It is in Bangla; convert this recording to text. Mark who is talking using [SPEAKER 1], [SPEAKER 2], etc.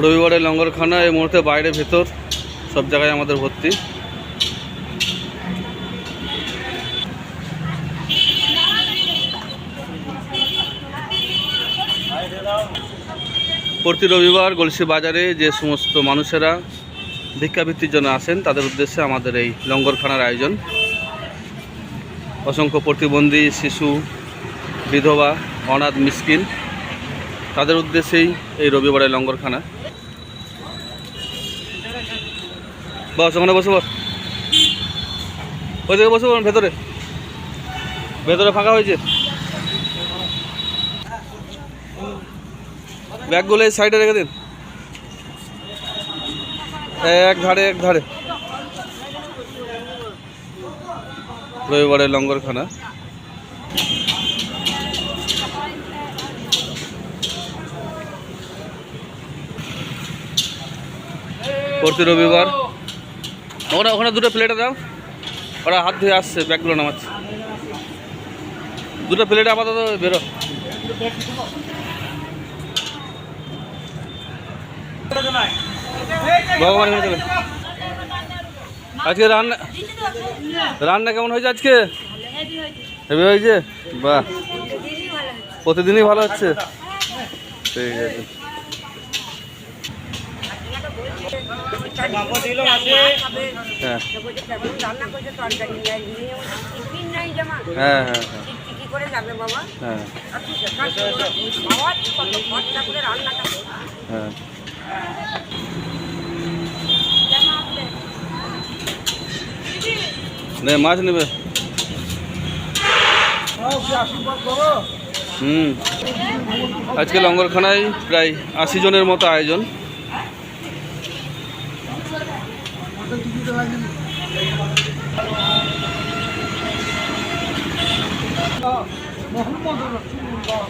[SPEAKER 1] রবিবারের লঙ্গরখানা এই মুহূর্তে বাইরে ভেতর, সব জায়গায় আমাদের ভর্তি। প্রতি রবিবার গলসি বাজারে যে সমস্ত মানুষেরা ভিক্ষাবৃত্তির জন্য আসেন, তাদের উদ্দেশ্যে আমাদের এই লঙ্গরখানার আয়োজন। অসংখ্য প্রতিবন্ধী, শিশু, বিধবা, অনাথ, মিসকিন, তাদের উদ্দেশ্যেই এই রবিবারের লঙ্গরখানা। বস, ওখানে বসে বস। ওইদিকে বসে বলুন, ভেতরে। ভেতরে ফাঁকা হয়েছে। ব্যাগগুলো এই সাইডে রেখে দিন। এক ধারে এক ধারে। রবিবারের লঙ্গরখানা। প্রতি রবিবার। ওখানে ওখানে দুটো প্লেটে দাও। ওরা হাত ধুয়ে আসছে, ব্যাগগুলো নামাচ্ছে। দুটো প্লেটে আপাতত বেরো। ভগবান আজকে রান্না রান্না কেমন হয়েছে আজকে? হেভি হয়েছে? বাহ। প্রতিদিনই ভালো হচ্ছে। ঠিক আছে। হ্যাঁ মাছ নেবে। হুম। আজকে লঙ্গরখানায় প্রায় আশি জনের মতো আয়োজন। মোহাম্মদ রসুল্লাহ